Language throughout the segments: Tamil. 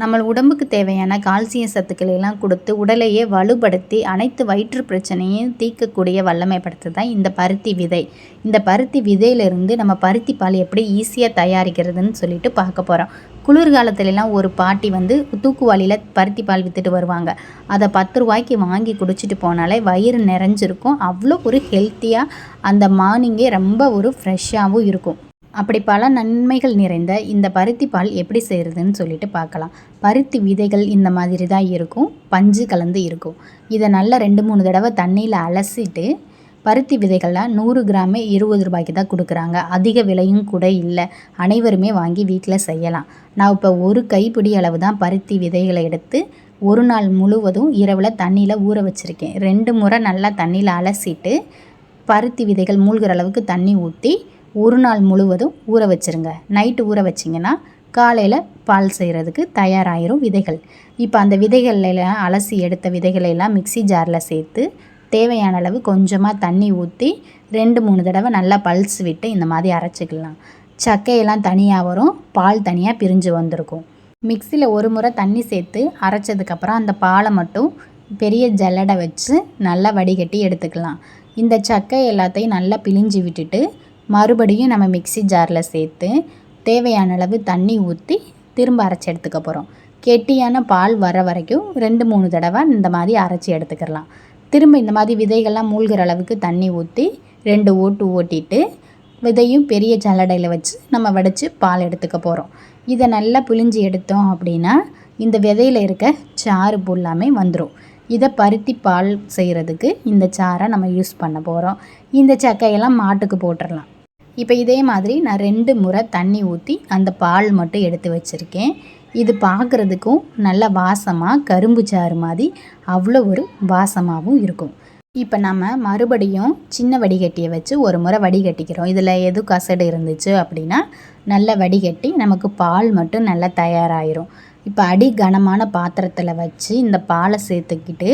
நம்ம உடம்புக்கு தேவையான கால்சியம் சத்துக்களை எல்லாம் கொடுத்து உடலையே வலுப்படுத்தி அனைத்து வயிற்று பிரச்சனையும் தீர்க்கக்கூடிய வல்லமை படுத்து தான் இந்த பருத்தி விதை. இந்த பருத்தி விதையிலிருந்து நம்ம பருத்தி பால் எப்படி ஈஸியாக தயாரிக்கிறதுன்னு சொல்லிட்டு பார்க்க போகிறோம் குளிர்காலத்துலலாம் ஒரு பாட்டி வந்து தூக்குவாளியில் பருத்தி பால் விற்றுட்டு வருவாங்க. அதை பத்து ரூபாய்க்கு வாங்கி குடிச்சிட்டு போனாலே வயிறு நிறைஞ்சிருக்கும். அவ்வளோ ஒரு ஹெல்த்தியாக அந்த மார்னிங்கே ரொம்ப ஒரு ஃப்ரெஷ்ஷாகவும் இருக்கும். அப்படி பல நன்மைகள் நிறைந்த இந்த பருத்தி பால் எப்படி செய்கிறதுன்னு சொல்லிட்டு பார்க்கலாம். பருத்தி விதைகள் இந்த மாதிரி தான் இருக்கும். பஞ்சு கலந்து இருக்கும். இதை நல்லா ரெண்டு மூணு தடவை தண்ணியில் அலசிட்டு பருத்தி விதைகள்லாம் நூறு கிராமே இருபது ரூபாய்க்கு தான் கொடுக்குறாங்க. அதிக விலையும் கூட இல்லை. அனைவருமே வாங்கி வீட்டில் செய்யலாம். நான் இப்போ ஒரு கைப்பிடி அளவு தான் பருத்தி விதைகளை எடுத்து ஒரு நாள் முழுவதும் இரவில் தண்ணியில் ஊற வச்சுருக்கேன். ரெண்டு முறை நல்லா தண்ணியில் அலசிட்டு பருத்தி விதைகள் மூழ்கிற அளவுக்கு தண்ணி ஊற்றி ஒரு நாள் முழுவதும் ஊற வச்சுருங்க. நைட்டு ஊற வச்சிங்கன்னா காலையில் பால் செய்கிறதுக்கு தயாராகிரும் விதைகள். இப்போ அந்த விதைகளெல்லாம் அலசி எடுத்த விதைகளெல்லாம் மிக்சி ஜாரில் சேர்த்து தேவையான அளவு கொஞ்சமாக தண்ணி ஊற்றி ரெண்டு மூணு தடவை நல்லா பல்ஸ் விட்டு இந்த மாதிரி அரைச்சிக்கலாம். சக்கையெல்லாம் தனியாக வரும். பால் தனியாக பிரிஞ்சு வந்திருக்கும். மிக்சியில் ஒரு முறை தண்ணி சேர்த்து அரைச்சதுக்கப்புறம் அந்த பாலை மட்டும் பெரிய ஜல்லடை வச்சு நல்லா வடிகட்டி எடுத்துக்கலாம். இந்த சக்கை எல்லாத்தையும் நல்லா பிழிஞ்சு விட்டுட்டு மறுபடியும் நம்ம மிக்சி ஜாரில் சேர்த்து தேவையான அளவு தண்ணி ஊற்றி திரும்ப அரைச்சி எடுத்துக்க போகிறோம் கெட்டியான பால் வர வரைக்கும் ரெண்டு மூணு தடவை இந்த மாதிரி அரைச்சி எடுத்துக்கிறலாம் திரும்ப இந்த மாதிரி விதைகள்லாம் மூழ்கிற அளவுக்கு தண்ணி ஊற்றி ரெண்டு ஓட்டு ஓட்டிட்டு விதையும் பெரிய ஜல்லடையில் வச்சு நம்ம வடித்து பால் எடுத்துக்க போகிறோம் இதை நல்லா புளிஞ்சு எடுத்தோம் அப்படின்னா இந்த விதையில் இருக்க சாறு ஃபுல்லாமே வந்துடும் இதை பருத்தி பால் செய்கிறதுக்கு இந்த சாரை நம்ம யூஸ் பண்ண போகிறோம் இந்த சக்கையெல்லாம் மாட்டுக்கு போட்டுடலாம் இப்போ இதே மாதிரி நான் ரெண்டு முறை தண்ணி ஊற்றி அந்த பால் மட்டும் எடுத்து வச்சுருக்கேன். இது பார்க்குறதுக்கும் நல்ல வாசமாக கரும்பு சாறு மாதிரி அவ்வளோ ஒரு வாசமாகவும் இருக்கும். இப்போ நம்ம மறுபடியும் சின்ன வடிகட்டியை வச்சு ஒரு முறை வடிகட்டிக்கிறோம். இதில் எது கசடு இருந்துச்சு அப்படின்னா நல்ல வடிகட்டி நமக்கு பால் மட்டும் நல்லா தயாராகிரும் இப்போ அடி கனமான பாத்திரத்தில் வச்சு இந்த பாலை சேர்த்துக்கிட்டு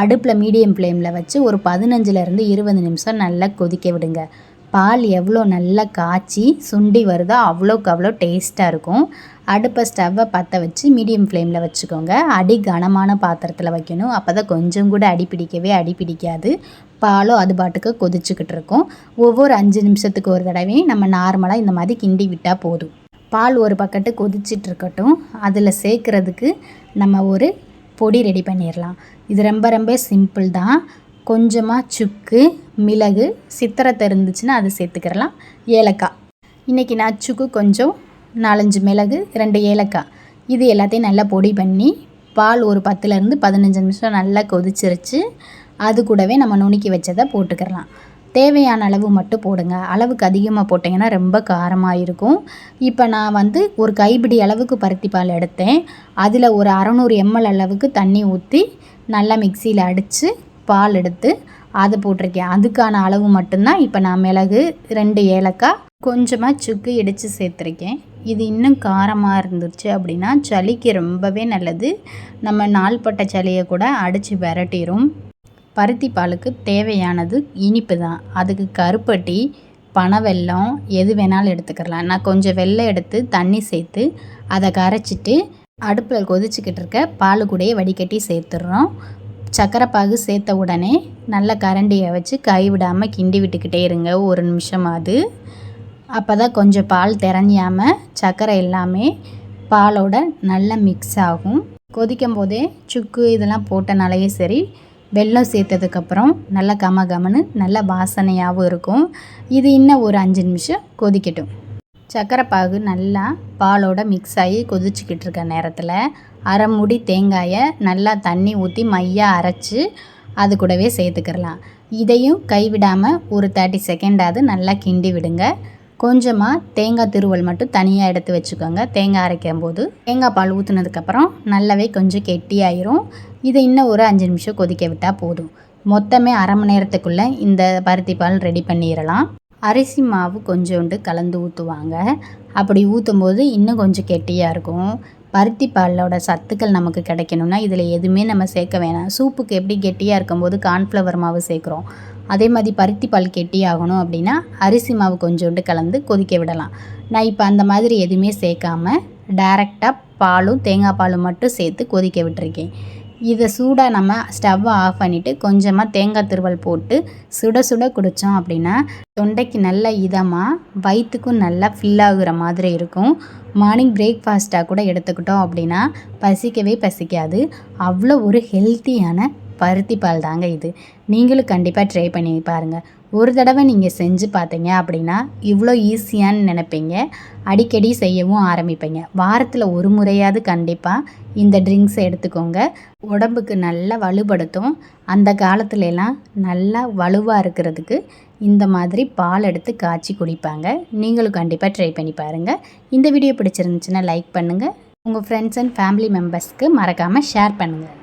அடுப்பில் மீடியம் ஃப்ளேமில் வச்சு ஒரு பதினஞ்சுலேருந்து இருபது நிமிஷம் நல்லா கொதிக்க விடுங்க. பால் எவ்வளோ நல்லா காய்ச்சி சுண்டி வருதோ அவ்வளோக்கு அவ்வளோ டேஸ்ட்டாக இருக்கும். அடுப்பை ஸ்டவ்வை பற்ற வச்சு மீடியம் ஃப்ளேமில் வச்சுக்கோங்க. அடி கனமான பாத்திரத்தில் வைக்கணும். அப்போ தான் கொஞ்சம் கூட அடி பிடிக்கவே அடி பிடிக்காது. பாலும் அது பாட்டுக்கு கொதிச்சுக்கிட்டு இருக்கும். ஒவ்வொரு அஞ்சு நிமிஷத்துக்கு ஒரு தடவையும் நம்ம நார்மலாக இந்த மாதிரி கிண்டி விட்டால் போதும். பால் ஒரு பக்கத்து கொதிச்சிட்டு இருக்கட்டும். அதில் சேர்க்குறதுக்கு நம்ம ஒரு பொடி ரெடி பண்ணிடலாம் இது ரொம்ப ரொம்ப சிம்பிள் தான். கொஞ்சமாக சுக்கு மிளகு சித்திரத்தை இருந்துச்சுன்னா அது சேர்த்துக்கிறலாம். ஏலக்காய். இன்றைக்கி நான் சுக்கு கொஞ்சம் நாலஞ்சு மிளகு ரெண்டு ஏலக்காய். இது எல்லாத்தையும் நல்லா பொடி பண்ணி பால் ஒரு பத்துலேருந்து பதினஞ்சு நிமிஷம் நல்லா கொதிச்சிருச்சு. அது கூடவே நம்ம நுணுக்கி வச்சதை போட்டுக்கிறலாம். தேவையான அளவு மட்டும் போடுங்க. அளவுக்கு அதிகமாக போட்டிங்கன்னா ரொம்ப காரமாக இருக்கும். இப்போ நான் வந்து ஒரு கைப்பிடி அளவுக்கு பருத்தி பால் எடுத்தேன். அதில் ஒரு அறநூறு எம்எல் அளவுக்கு தண்ணி ஊற்றி நல்லா மிக்சியில் அடித்து பால் எடுத்து அதை போட்டிருக்கேன். அதுக்கான அளவு மட்டும்தான். இப்போ நான் மிளகு ரெண்டு ஏலக்காய் கொஞ்சமாக சுக்கு இடித்து சேர்த்துருக்கேன். இது இன்னும் காரமாக இருந்துச்சு அப்படின்னா சளிக்கு ரொம்பவே நல்லது. நம்ம நாள்பட்ட சளியை கூட அடித்து விரட்டிடும் பருத்தி பாலுக்கு தேவையானது இனிப்பு தான் அதுக்கு கருப்பட்டி பனவெல்லம் எது வேணாலும் எடுத்துக்கலாம். நான் கொஞ்சம் வெள்ளம் எடுத்து தண்ணி சேர்த்து அதை கரைச்சிட்டு அடுப்பில் கொதிச்சுக்கிட்டு இருக்க பால் கூடயே வடிகட்டி சேர்த்துடுறோம் சக்கரை பாகு சேர்த்த உடனே நல்ல கரண்டியை வச்சு கைவிடாமல் கிண்டி விட்டுக்கிட்டே இருங்க. ஒரு நிமிஷமாவது அப்போ தான் கொஞ்சம் பால் திறஞ்சாமல் சக்கரை எல்லாமே பாலோட நல்லா மிக்ஸ் ஆகும். கொதிக்கும் போதே சுக்கு இதெல்லாம் போட்டனாலேயே சரி வெல்லம் சேர்த்ததுக்கப்புறம் நல்லா கம கமன்னு நல்ல வாசனையாகவும் இருக்கும். இது இன்னும் ஒரு அஞ்சு நிமிஷம் கொதிக்கட்டும். சக்கரை பாகு நல்லா பாலோட மிக்ஸ் ஆகி கொதிச்சுக்கிட்டு இருக்க நேரத்தில் அரை முடி தேங்காயை நல்லா தண்ணி ஊற்றி மையாக அரைச்சி அது கூடவே சேர்த்துக்கிறலாம். இதையும் கைவிடாமல் ஒரு தேர்ட்டி செகண்டாவது நல்லா கிண்டி விடுங்க. கொஞ்சமாக தேங்காய் திருவல் மட்டும் தனியாக எடுத்து வச்சுக்கோங்க. தேங்காய் அரைக்கும் போது தேங்காய் பால் ஊற்றுனதுக்கப்புறம் நல்லாவே கொஞ்சம் கெட்டியாயிரும் இதை இன்னும் ஒரு அஞ்சு நிமிஷம் கொதிக்க விட்டால் போதும். மொத்தமே அரை மணி நேரத்துக்குள்ளே இந்த பருத்தி பால் ரெடி பண்ணிடலாம். அரிசி மாவு கொஞ்சோண்டு கலந்து ஊற்றுவாங்க அப்படி ஊற்றும் போது இன்னும் கொஞ்சம் கெட்டியாக இருக்கும். பருத்தி பாலோட சத்துக்கள் நமக்கு கிடைக்கணும்னா இதில் எதுவுமே நம்ம சேர்க்க வேணாம். சூப்புக்கு எப்படி கெட்டியாக இருக்கும்போது கார்ன்ஃப்ளவர் மாவு சேர்க்குறோம். அதே மாதிரி பருத்தி பால் கெட்டியாகணும் அப்படின்னா அரிசி மாவு கொஞ்சோண்டு கலந்து கொதிக்க விடலாம். நான் இப்போ அந்த மாதிரி எதுவுமே சேர்க்காம டைரெக்டாக பாலும் தேங்காய் பாலும் மட்டும் சேர்த்து கொதிக்க விட்டுருக்கேன். இதை சூடாக நம்ம ஸ்டவ்வை ஆஃப் பண்ணிவிட்டு கொஞ்சமாக தேங்காய் துருவல் போட்டு சுட சுட குடித்தோம் அப்படின்னா தொண்டைக்கு நல்ல இதமாக வயிற்றுக்கும் நல்லா ஃபில் ஆகுற மாதிரி இருக்கும். மார்னிங் பிரேக்ஃபாஸ்ட்டாக கூட எடுத்துக்கிட்டோம் அப்படின்னா பசிக்கவே பசிக்காது. அவ்வளோ ஒரு ஹெல்த்தியான பருத்தி பால் தாங்க இது. நீங்களும் கண்டிப்பாக ட்ரை பண்ணி பாருங்கள் ஒரு தடவை நீங்கள் செஞ்சு பார்த்தீங்க அப்படின்னா இவ்வளோ ஈஸியான்னு நினைப்பீங்க. அடிக்கடி செய்யவும் ஆரம்பிப்பீங்க. வாரத்தில் ஒரு முறையாவது கண்டிப்பாக இந்த ட்ரிங்க்ஸை எடுத்துக்கோங்க. உடம்புக்கு நல்லா வலுப்படுத்தும். அந்த காலத்துலலாம் நல்லா வலுவாக இருக்கிறதுக்கு இந்த மாதிரி பால் எடுத்து காய்ச்சி குடிப்பாங்க. நீங்களும் கண்டிப்பாக ட்ரை பண்ணி பாருங்கள் இந்த வீடியோ பிடிச்சிருந்துச்சுன்னா லைக் பண்ணுங்கள் உங்கள் ஃப்ரெண்ட்ஸ் அண்ட் ஃபேமிலி மெம்பர்ஸ்க்கு மறக்காமல் ஷேர் பண்ணுங்கள்